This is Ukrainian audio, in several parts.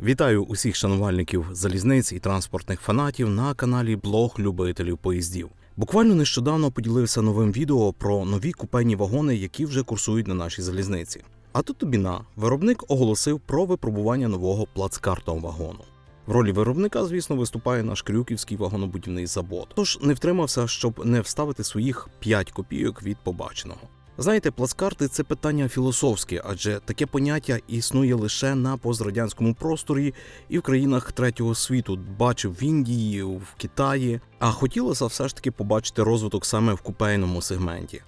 Вітаю усіх шанувальників залізниць і транспортних фанатів на каналі Блог любителів поїздів. Буквально нещодавно поділився новим відео про нові купейні вагони, які вже курсують на нашій залізниці. А тут тобі на виробник оголосив про випробування нового плацкартного вагону. В ролі виробника, звісно, виступає наш крюківський вагонобудівний завод. Тож не втримався, щоб не вставити своїх 5 копійок від побаченого. Знаєте, плацкарти це питання філософське, адже таке поняття існує лише на пострадянському просторі і в країнах третього світу. Бачив в Індії, в Китаї. А хотілося все ж таки побачити розвиток саме в купейному сегменті.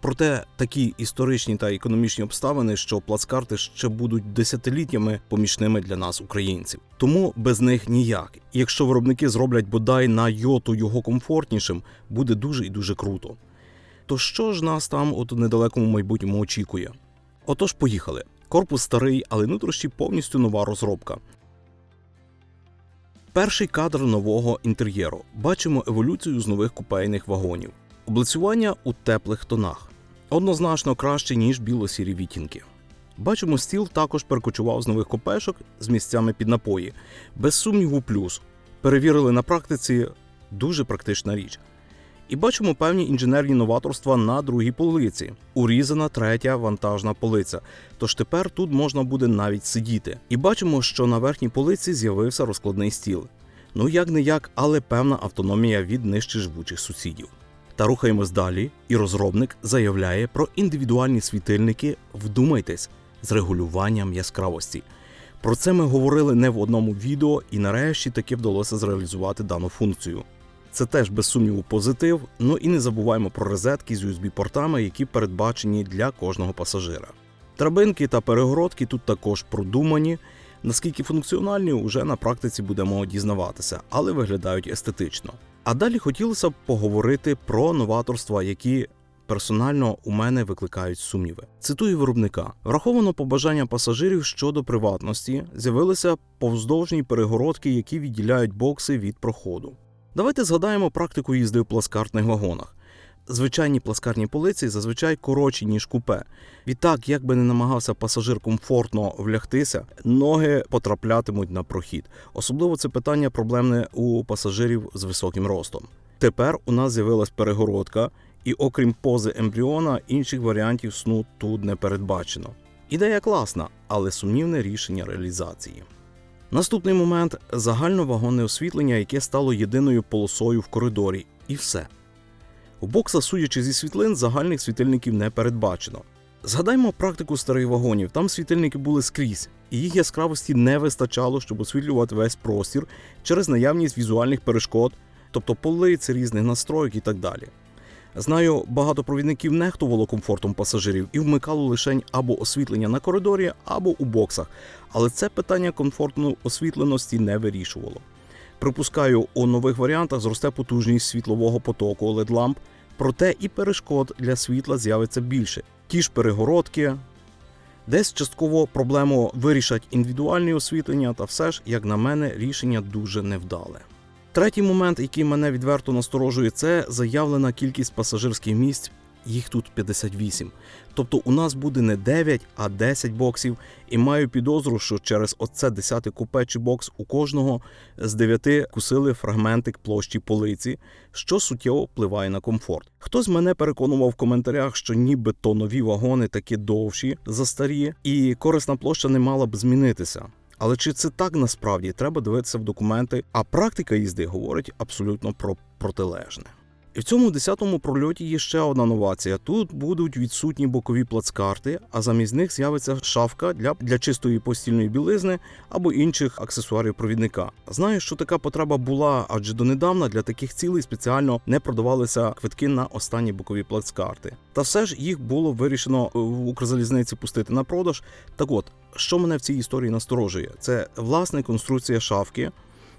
Проте такі історичні та економічні обставини, що плацкарти ще будуть десятиліттями помічними для нас, українців. Тому без них ніяк. Якщо виробники зроблять бодай на йоту його комфортнішим, буде дуже і дуже круто. То що ж нас там от у недалекому майбутньому очікує? Отож, поїхали. Корпус старий, але нутрощі повністю нова розробка. Перший кадр нового інтер'єру. Бачимо еволюцію з нових купейних вагонів. Облицювання у теплих тонах. Однозначно краще, ніж біло-сірі відтінки. Бачимо, стіл також перекочував з нових копешок з місцями під напої. Без сумніву, плюс. Перевірили на практиці дуже практична річ. І бачимо певні інженерні новаторства на другій полиці. Урізана третя вантажна полиця. Тож тепер тут можна буде навіть сидіти. І бачимо, що на верхній полиці з'явився розкладний стіл. Ну як не як, але певна автономія від нижче живучих сусідів. Та рухаємось далі, і розробник заявляє про індивідуальні світильники, вдумайтесь, з регулюванням яскравості. Про це ми говорили не в одному відео, і нарешті таки вдалося зреалізувати дану функцію. Це теж без сумніву позитив. Ну і не забуваємо про розетки з USB-портами, які передбачені для кожного пасажира. Трабинки та перегородки тут також продумані. Наскільки функціональні, уже на практиці будемо дізнаватися, але виглядають естетично. А далі хотілося б поговорити про новаторства, які персонально у мене викликають сумніви. Цитую виробника: враховано побажання пасажирів щодо приватності, з'явилися повздовжні перегородки, які відділяють бокси від проходу. Давайте згадаємо практику їзди в пласкартних вагонах. Звичайні пласкарні полиці зазвичай коротші, ніж купе. Відтак, як би не намагався пасажир комфортно влягтися, ноги потраплятимуть на прохід. Особливо це питання проблемне у пасажирів з високим ростом. Тепер у нас з'явилась перегородка, і окрім пози ембріона, інших варіантів сну тут не передбачено. Ідея класна, але сумнівне рішення реалізації. Наступний момент загальновагонне освітлення, яке стало єдиною полосою в коридорі, і все. У боксах, судячи зі світлин, загальних світильників не передбачено. Згадаймо практику старих вагонів, там світильники були скрізь, і їх яскравості не вистачало, щоб освітлювати весь простір через наявність візуальних перешкод, тобто полиць, різних настройок і так далі. Знаю, багато провідників нехтувало комфортом пасажирів і вмикало лише або освітлення на коридорі, або у боксах, але це питання комфортної освітленості не вирішувало. Припускаю, у нових варіантах зросте потужність світлового потоку oled ламп проте і перешкод для світла з'явиться більше. Ті ж перегородки. Десь частково проблему вирішать індивідуальні освітлення, та все ж, як на мене, рішення дуже невдале. Третій момент, який мене відверто насторожує, це заявлена кількість пасажирських місць. Їх тут 58. Тобто у нас буде не 9, а 10 боксів. І маю підозру, що через оце 10 купе чи бокс у кожного з 9 кусили фрагментик площі полиці, що суттєво впливає на комфорт. Хтось мене переконував в коментарях, що нібито нові вагони такі довші за старі, і корисна площа не мала б змінитися. Але чи це так насправді треба дивитися в документи? А практика їзди говорить абсолютно про протилежне. І в цьому 10-му прольоті є ще одна новація. Тут будуть відсутні бокові плацкарти, а замість них з'явиться шафка для, для чистої постільної білизни або інших аксесуарів провідника. Знаю, що така потреба була, адже донедавна для таких цілей спеціально не продавалися квитки на останні бокові плацкарти. Та все ж їх було вирішено в Укрзалізниці пустити на продаж. Так от, що мене в цій історії насторожує, це власне конструкція шафки,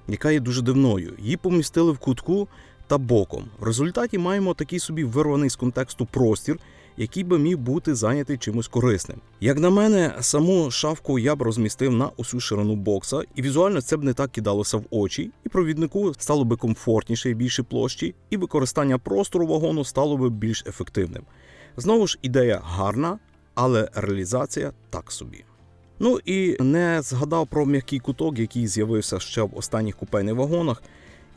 яка є дуже дивною. Її помістили в кутку та боком. В результаті маємо такий собі вирваний з контексту простір, який би міг бути зайнятий чимось корисним. Як на мене, саму шафку я б розмістив на усю ширину бокса, і візуально це б не так кидалося в очі, і провіднику стало би комфортніше і більше площі, і використання простору вагону стало би більш ефективним. Знову ж ідея гарна, але реалізація так собі. Ну і не згадав про м'який куток, який з'явився ще в останніх купейних вагонах,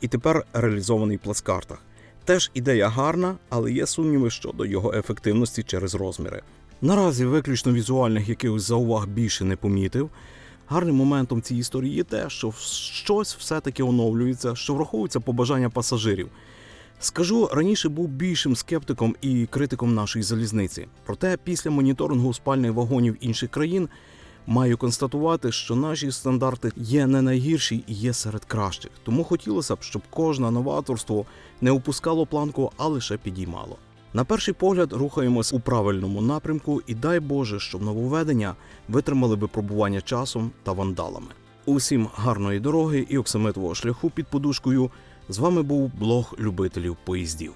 і тепер реалізований в плацкартах. Теж ідея гарна, але є сумніви щодо його ефективності через розміри. Наразі виключно візуальних якихось зауваг більше не помітив. Гарним моментом цієї історії є те, що щось все-таки оновлюється, що враховуються побажання пасажирів. Скажу, раніше був більшим скептиком і критиком нашої залізниці. Проте після моніторингу спальних вагонів інших країн маю констатувати, що наші стандарти є не найгірші і є серед кращих. Тому хотілося б, щоб кожне новаторство не опускало планку, а лише підіймало. На перший погляд рухаємось у правильному напрямку, і дай Боже, щоб нововведення витримали випробування часом та вандалами. Усім гарної дороги і оксамитового шляху під подушкою. З вами був блог любителів поїздів.